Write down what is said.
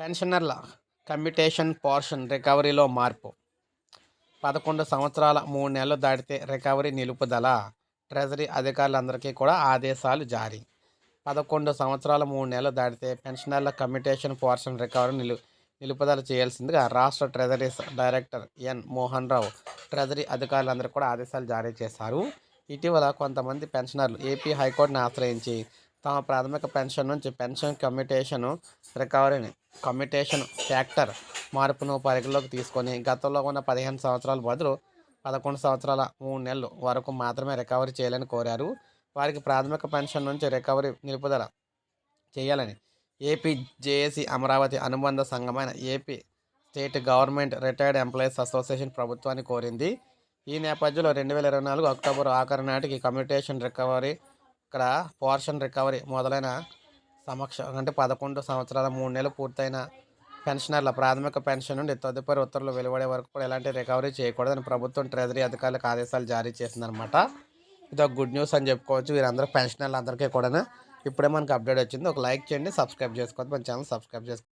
పెన్షనర్ల commutation portion రికవరీలో మార్పు. పదకొండు సంవత్సరాల మూడు నెలలు దాటితే రికవరీ నిలుపుదల. ట్రెజరీ అధికారులందరికీ కూడా ఆదేశాలు జారీ. పదకొండు సంవత్సరాల మూడు నెలలు దాటితే పెన్షనర్ల కమ్యూటేషన్ పోర్షన్ రికవరీ నిలు నిలుపుదల చేయాల్సిందిగా రాష్ట్ర treasury director N. Mohan Rao treasury అధికారులందరికీ కూడా ఆదేశాలు జారీ చేశారు. ఇటీవల కొంతమంది పెన్షనర్లు ఏపీ హైకోర్టును ఆశ్రయించి తమ ప్రాథమిక పెన్షన్ నుంచి పెన్షన్ కమ్యూటేషన్ రికవరీని కమ్యూటేషన్ ఫ్యాక్టర్ మార్పును పరిగణలోకి తీసుకొని గతంలో ఉన్న పదిహేను సంవత్సరాల బదులు పదకొండు సంవత్సరాల మూడు నెలలు వరకు మాత్రమే రికవరీ చేయాలని కోరారు. వారికి ప్రాథమిక పెన్షన్ నుంచి రికవరీ నిలుపుదల చేయాలని ఏపీ జేఏసీ అమరావతి అనుబంధ సంఘమైన AP state government retired employees association ప్రభుత్వాన్ని కోరింది. ఈ నేపథ్యంలో రెండు వేల ఇరవై నాలుగు అక్టోబర్ ఆఖరి నాటికి కమ్యూటేషన్ రికవరీ ఇక్కడ పోర్షన్ రికవరీ మొదలైన సమక్ష అంటే పదకొండు సంవత్సరాల మూడు నెలలు పూర్తయిన పెన్షనర్ల ప్రాథమిక పెన్షన్ నుండి తదుపరి ఉత్తర్వులు వెలువడే వరకు కూడా ఎలాంటి రికవరీ చేయకూడదని ప్రభుత్వం ట్రెజరీ అధికారులకు ఆదేశాలు జారీ చేసిందనమాట ఇది ఒక గుడ్ న్యూస్ అని చెప్పుకోవచ్చు. వీరందరూ పెన్షనర్లు అందరికీ కూడా ఇప్పుడే మనకు అప్డేట్ వచ్చింది. ఒక లైక్ చేయండి సబ్స్క్రైబ్ చేసుకోవద్దు. మన ఛానల్ సబ్స్క్రైబ్ చేసుకోండి